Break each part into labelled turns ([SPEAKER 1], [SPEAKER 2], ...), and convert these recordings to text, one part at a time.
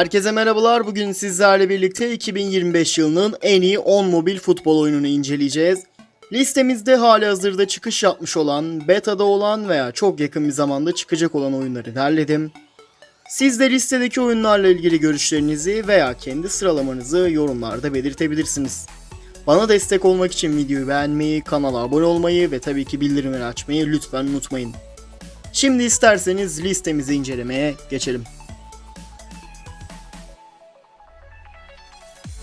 [SPEAKER 1] Herkese merhabalar. Bugün sizlerle birlikte 2025 yılının en iyi 10 mobil futbol oyununu inceleyeceğiz. Listemizde hali hazırda çıkış yapmış olan, beta'da olan veya çok yakın bir zamanda çıkacak olan oyunları derledim. Siz de listedeki oyunlarla ilgili görüşlerinizi veya kendi sıralamanızı yorumlarda belirtebilirsiniz. Bana destek olmak için videoyu beğenmeyi, kanala abone olmayı ve tabii ki bildirimleri açmayı lütfen unutmayın. Şimdi isterseniz listemizi incelemeye geçelim.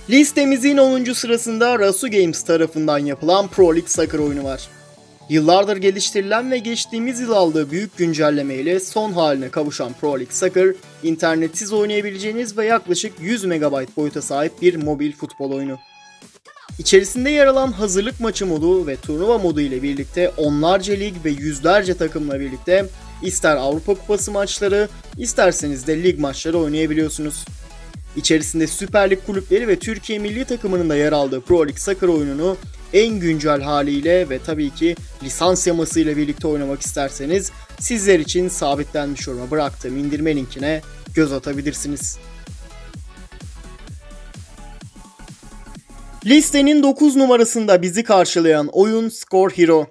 [SPEAKER 1] Listemizin 10. sırasında Rasu Games tarafından yapılan Pro League Soccer oyunu var. Yıllardır geliştirilen ve geçtiğimiz yıl aldığı büyük güncelleme ile son haline kavuşan Pro League Soccer, internetsiz oynayabileceğiniz ve yaklaşık 100 MB boyuta sahip bir mobil futbol oyunu. İçerisinde yer alan hazırlık maçı modu ve turnuva modu ile birlikte onlarca lig ve yüzlerce takımla birlikte ister Avrupa Kupası maçları, isterseniz de lig maçları oynayabiliyorsunuz. İçerisinde Süper Lig kulüpleri ve Türkiye milli takımının da yer aldığı Pro League Soccer oyununu en güncel haliyle ve tabii ki lisans yamasıyla birlikte oynamak isterseniz sizler için sabitlenmiş yoruma bıraktığım indirme linkine göz atabilirsiniz. Listenin 9 numarasında bizi karşılayan oyun Score Hero.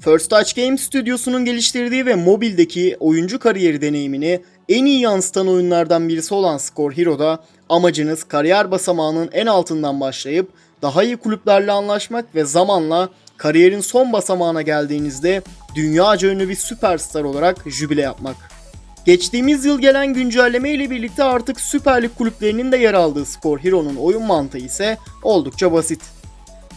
[SPEAKER 1] First Touch Games stüdyosunun geliştirdiği ve mobildeki oyuncu kariyeri deneyimini en iyi yansıtan oyunlardan birisi olan Score Hero'da amacınız kariyer basamağının en altından başlayıp daha iyi kulüplerle anlaşmak ve zamanla kariyerin son basamağına geldiğinizde dünyaca ünlü bir süperstar olarak jübile yapmak. Geçtiğimiz yıl gelen güncelleme ile birlikte artık Süper Lig kulüplerinin de yer aldığı Score Hero'nun oyun mantığı ise oldukça basit.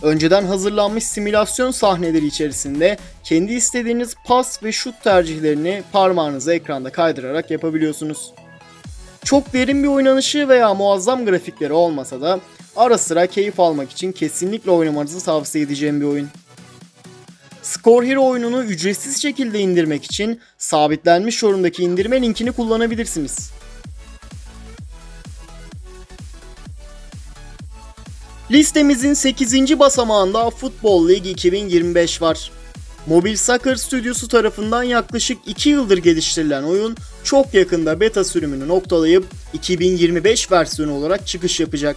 [SPEAKER 1] Önceden hazırlanmış simülasyon sahneleri içerisinde kendi istediğiniz pas ve şut tercihlerini parmağınızı ekranda kaydırarak yapabiliyorsunuz. Çok derin bir oynanışı veya muazzam grafikleri olmasa da ara sıra keyif almak için kesinlikle oynamanızı tavsiye edeceğim bir oyun. Score Hero oyununu ücretsiz şekilde indirmek için sabitlenmiş yorumdaki indirme linkini kullanabilirsiniz. Listemizin 8. basamağında Football League 2025 var. Mobil Soccer Stüdyosu tarafından yaklaşık 2 yıldır geliştirilen oyun çok yakında beta sürümünü noktalayıp 2025 versiyonu olarak çıkış yapacak.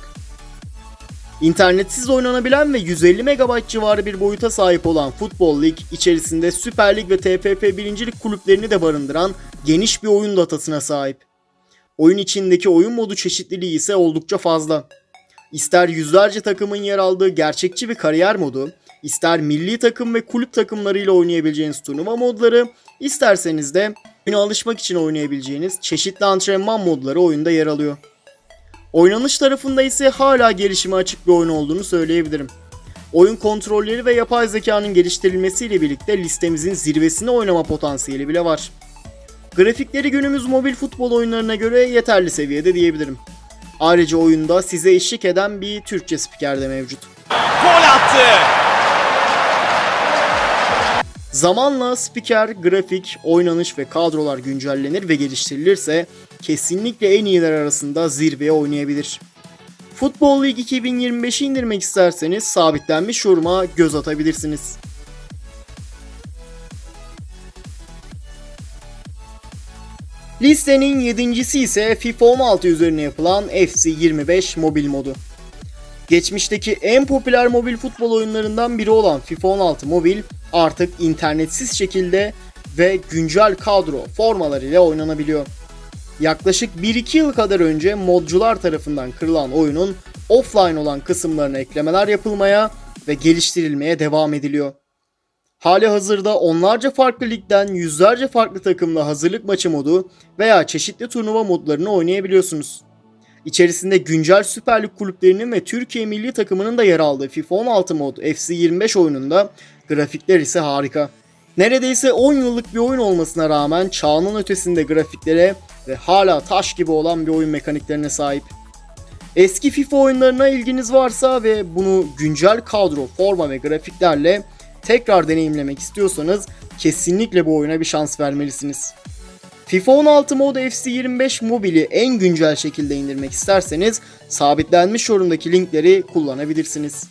[SPEAKER 1] İnternetsiz oynanabilen ve 150 MB civarı bir boyuta sahip olan Football League içerisinde Süper Lig ve TFF 1. Lig kulüplerini de barındıran geniş bir oyun datasına sahip. Oyun içindeki oyun modu çeşitliliği ise oldukça fazla. İster yüzlerce takımın yer aldığı gerçekçi bir kariyer modu, ister milli takım ve kulüp takımlarıyla oynayabileceğiniz turnuva modları, isterseniz de oyuna alışmak için oynayabileceğiniz çeşitli antrenman modları oyunda yer alıyor. Oynanış tarafında ise hala gelişime açık bir oyun olduğunu söyleyebilirim. Oyun kontrolleri ve yapay zekanın geliştirilmesiyle birlikte listemizin zirvesine oynama potansiyeli bile var. Grafikleri günümüz mobil futbol oyunlarına göre yeterli seviyede diyebilirim. Ayrıca oyunda size eşlik eden bir Türkçe spiker de mevcut.
[SPEAKER 2] Gol attı.
[SPEAKER 1] Zamanla spiker, grafik, oynanış ve kadrolar güncellenir ve geliştirilirse kesinlikle en iyiler arasında zirveye oynayabilir. Futbol Lig 2025'i indirmek isterseniz sabitlenmiş yoruma göz atabilirsiniz. Listenin yedincisi ise FIFA 16 üzerine yapılan FC 25 mobil modu. Geçmişteki en popüler mobil futbol oyunlarından biri olan FIFA 16 Mobil artık internetsiz şekilde ve güncel kadro formalarıyla oynanabiliyor. Yaklaşık 1-2 yıl kadar önce modcular tarafından kırılan oyunun offline olan kısımlarına eklemeler yapılmaya ve geliştirilmeye devam ediliyor. Hali hazırda onlarca farklı ligden yüzlerce farklı takımla hazırlık maçı modu veya çeşitli turnuva modlarını oynayabiliyorsunuz. İçerisinde güncel Süper Lig kulüplerinin ve Türkiye milli takımının da yer aldığı FIFA 16 mod FC 25 oyununda grafikler ise harika. Neredeyse 10 yıllık bir oyun olmasına rağmen çağının ötesinde grafiklere ve hala taş gibi olan bir oyun mekaniklerine sahip. Eski FIFA oyunlarına ilginiz varsa ve bunu güncel kadro, forma ve grafiklerle tekrar deneyimlemek istiyorsanız kesinlikle bu oyuna bir şans vermelisiniz. FIFA 16 Mod FC 25 mobili en güncel şekilde indirmek isterseniz sabitlenmiş yorumdaki linkleri kullanabilirsiniz.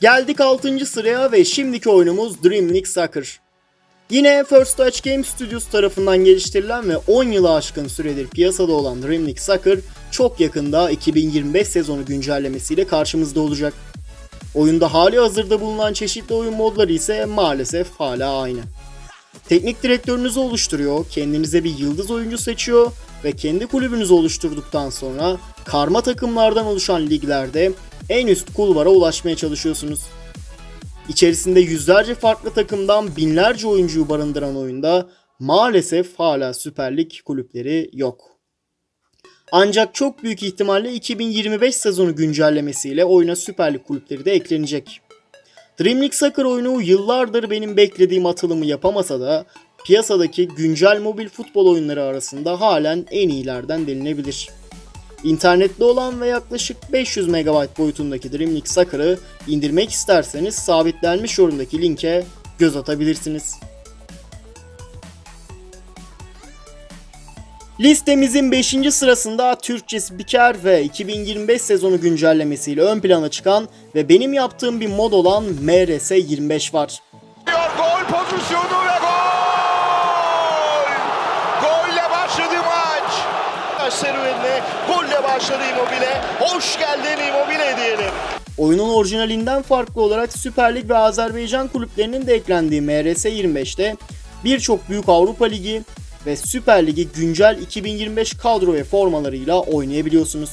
[SPEAKER 1] Geldik 6. sıraya ve şimdiki oyunumuz Dream League Soccer. Yine First Touch Game Studios tarafından geliştirilen ve 10 yılı aşkın süredir piyasada olan Dream League Soccer çok yakında 2025 sezonu güncellemesiyle karşımızda olacak. Oyunda hali hazırda bulunan çeşitli oyun modları ise maalesef hala aynı. Teknik direktörünüzü oluşturuyor, kendinize bir yıldız oyuncu seçiyor ve kendi kulübünüzü oluşturduktan sonra karma takımlardan oluşan liglerde en üst kulvara ulaşmaya çalışıyorsunuz. İçerisinde yüzlerce farklı takımdan binlerce oyuncuyu barındıran oyunda maalesef hala Süper Lig kulüpleri yok. Ancak çok büyük ihtimalle 2025 sezonu güncellemesiyle oyuna Süper Lig kulüpleri de eklenecek. Dream League Soccer oyunu yıllardır benim beklediğim atılımı yapamasa da piyasadaki güncel mobil futbol oyunları arasında halen en iyilerden denilebilir. İnternette olan ve yaklaşık 500 MB boyutundaki Dream League Soccer'ı indirmek isterseniz sabitlenmiş yorumdaki linke göz atabilirsiniz. Listemizin 5. sırasında Türkçe spiker ve 2025 sezonu güncellemesiyle ön plana çıkan ve benim yaptığım bir mod olan MRS 25 var.
[SPEAKER 2] Gol pozisyonu ve gol! Golle başladı maç. Serüvenine golle başladı Immobile. Hoş geldin Immobile diyelim.
[SPEAKER 1] Oyunun orijinalinden farklı olarak Süper Lig ve Azerbaycan kulüplerinin de eklendiği MRS 25'te birçok büyük Avrupa Ligi ve Süper Ligi güncel 2025 kadro ve formalarıyla oynayabiliyorsunuz.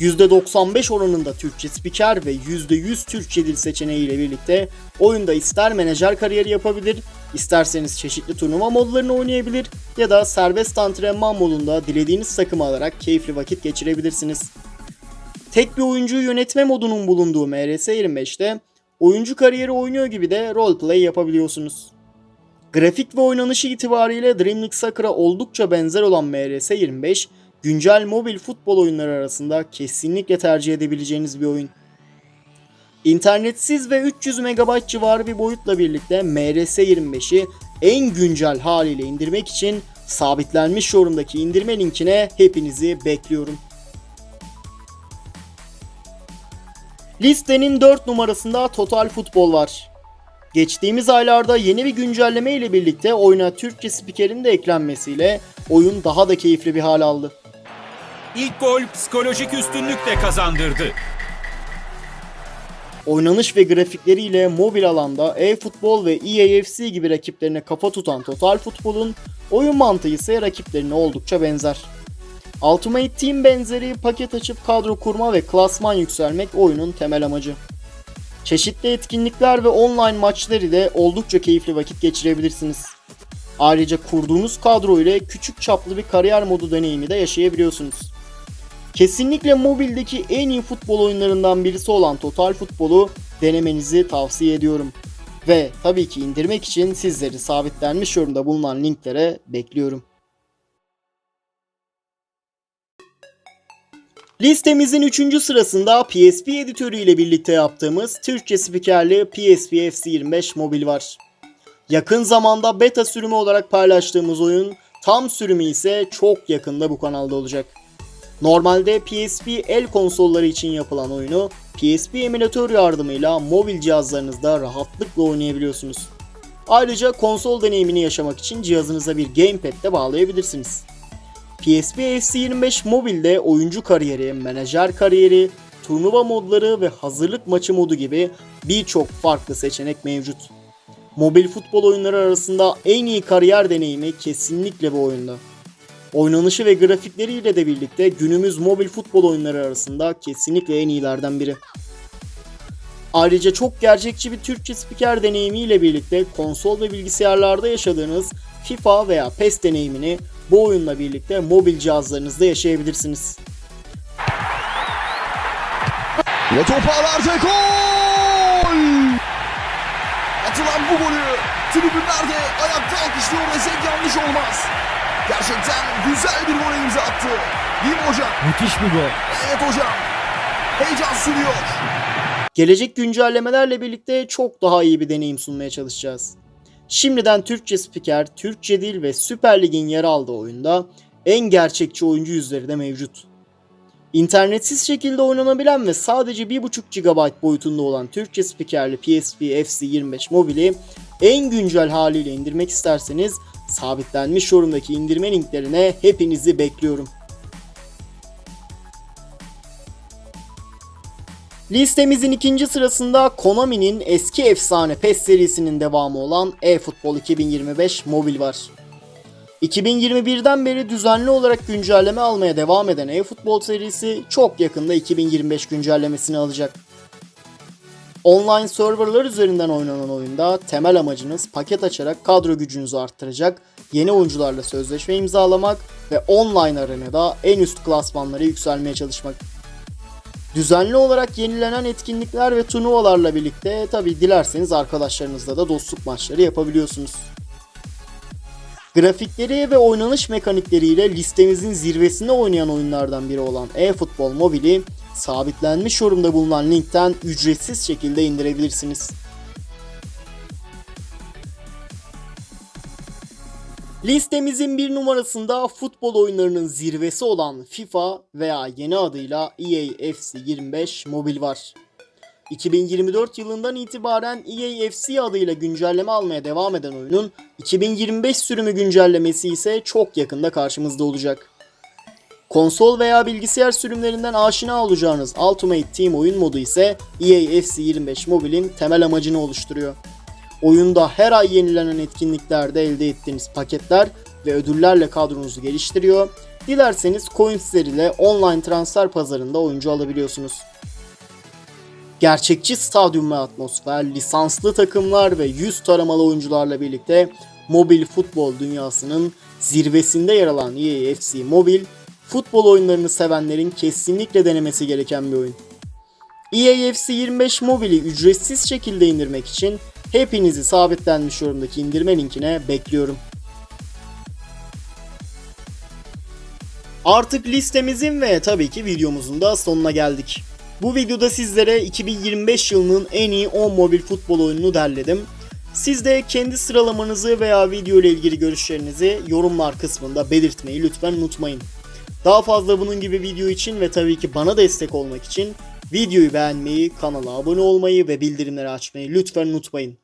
[SPEAKER 1] %95 oranında Türkçe spiker ve %100 Türkçe dil seçeneği ile birlikte oyunda ister menajer kariyeri yapabilir, isterseniz çeşitli turnuva modlarını oynayabilir ya da serbest antrenman modunda dilediğiniz takımı alarak keyifli vakit geçirebilirsiniz. Tek bir oyuncuyu yönetme modunun bulunduğu MRS 25'te oyuncu kariyeri oynuyor gibi de roleplay yapabiliyorsunuz. Grafik ve oynanışı itibariyle Dream League Soccer'a oldukça benzer olan MRS 25, güncel mobil futbol oyunları arasında kesinlikle tercih edebileceğiniz bir oyun. İnternetsiz ve 300 MB civarı bir boyutla birlikte MRS 25'i en güncel haliyle indirmek için sabitlenmiş yorumdaki indirme linkine hepinizi bekliyorum. Listenin 4 numarasında Total Futbol var. Geçtiğimiz aylarda yeni bir güncelleme ile birlikte oyuna Türkçe spikerin de eklenmesiyle oyun daha da keyifli bir hal aldı.
[SPEAKER 3] İlk gol psikolojik üstünlük de kazandırdı.
[SPEAKER 1] Oynanış ve grafikleriyle mobil alanda e-futbol ve EAFC gibi rakiplerine kafa tutan Total Futbol'un oyun mantığı ise rakiplerine oldukça benzer. Ultimate Team benzeri paket açıp kadro kurma ve klasman yükselmek oyunun temel amacı. Çeşitli etkinlikler ve online maçlar ile oldukça keyifli vakit geçirebilirsiniz. Ayrıca kurduğunuz kadro ile küçük çaplı bir kariyer modu deneyimi de yaşayabiliyorsunuz. Kesinlikle mobildeki en iyi futbol oyunlarından birisi olan Total Futbol'u denemenizi tavsiye ediyorum. Ve tabii ki indirmek için sizleri sabitlenmiş yorumda bulunan linklere bekliyorum. Listemizin 3. sırasında PSP editörü ile birlikte yaptığımız Türkçe spikerli PSP FC25 mobil var. Yakın zamanda beta sürümü olarak paylaştığımız oyun tam sürümü ise çok yakında bu kanalda olacak. Normalde PSP el konsolları için yapılan oyunu PSP emülatör yardımıyla mobil cihazlarınızda rahatlıkla oynayabiliyorsunuz. Ayrıca konsol deneyimini yaşamak için cihazınıza bir gamepad de bağlayabilirsiniz. PSP FC25 mobilde oyuncu kariyeri, menajer kariyeri, turnuva modları ve hazırlık maçı modu gibi birçok farklı seçenek mevcut. Mobil futbol oyunları arasında en iyi kariyer deneyimi kesinlikle bu oyunda. Oynanışı ve grafikleriyle de birlikte günümüz mobil futbol oyunları arasında kesinlikle en iyilerden biri. Ayrıca çok gerçekçi bir Türkçe spiker deneyimiyle birlikte konsol ve bilgisayarlarda yaşadığınız FIFA veya PES deneyimini bu oyunla birlikte mobil cihazlarınızda yaşayabilirsiniz.
[SPEAKER 2] Ve top ağlarda gol! Atılan bu golü tribünlerde ayakta alkışlıyor desek yanlış olmaz. Gerçekten güzel bir gol imza attı. Değil mi hocam?
[SPEAKER 4] Müthiş bir gol.
[SPEAKER 2] Evet hocam. Heyecan sürüyor.
[SPEAKER 1] Gelecek güncellemelerle birlikte çok daha iyi bir deneyim sunmaya çalışacağız. Şimdiden Türkçe spiker, Türkçe dil ve Süper Lig'in yer aldığı oyunda en gerçekçi oyuncu yüzleri de mevcut. İnternetsiz şekilde oynanabilen ve sadece 1.5 GB boyutunda olan Türkçe spikerli PSP FC 25 mobili en güncel haliyle indirmek isterseniz sabitlenmiş yorumdaki indirme linklerine hepinizi bekliyorum. Listemizin ikinci sırasında Konami'nin eski efsane PES serisinin devamı olan eFootball 2025 mobil var. 2021'den beri düzenli olarak güncelleme almaya devam eden eFootball serisi çok yakında 2025 güncellemesini alacak. Online serverlar üzerinden oynanan oyunda temel amacınız paket açarak kadro gücünüzü arttıracak, yeni oyuncularla sözleşme imzalamak ve online arenada en üst klasmanlara yükselmeye çalışmak. Düzenli olarak yenilenen etkinlikler ve turnuvalarla birlikte tabi dilerseniz arkadaşlarınızla da dostluk maçları yapabiliyorsunuz. Grafikleri ve oynanış mekanikleriyle listemizin zirvesinde oynayan oyunlardan biri olan eFootball Mobile'i sabitlenmiş yorumda bulunan linkten ücretsiz şekilde indirebilirsiniz. Listemizin bir numarasında futbol oyunlarının zirvesi olan FIFA veya yeni adıyla EA FC 25 mobil var. 2024 yılından itibaren EA FC adıyla güncelleme almaya devam eden oyunun 2025 sürümü güncellemesi ise çok yakında karşımızda olacak. Konsol veya bilgisayar sürümlerinden aşina olacağınız Ultimate Team oyun modu ise EA FC 25 Mobile'in temel amacını oluşturuyor. Oyunda her ay yenilenen etkinliklerde elde ettiğiniz paketler ve ödüllerle kadronuzu geliştiriyor. Dilerseniz coinsler ile online transfer pazarında oyuncu alabiliyorsunuz. Gerçekçi stadyum ve atmosfer, lisanslı takımlar ve yüz taramalı oyuncularla birlikte mobil futbol dünyasının zirvesinde yer alan EA FC Mobil, futbol oyunlarını sevenlerin kesinlikle denemesi gereken bir oyun. EA FC 25 Mobil'i ücretsiz şekilde indirmek için hepinizi sabitlenmiş yorumdaki indirme linkine bekliyorum. Artık listemizin ve tabii ki videomuzun da sonuna geldik. Bu videoda sizlere 2025 yılının en iyi 10 mobil futbol oyununu derledim. Siz de kendi sıralamanızı veya video ile ilgili görüşlerinizi yorumlar kısmında belirtmeyi lütfen unutmayın. Daha fazla bunun gibi video için ve tabii ki bana destek olmak için videoyu beğenmeyi, kanala abone olmayı ve bildirimleri açmayı lütfen unutmayın.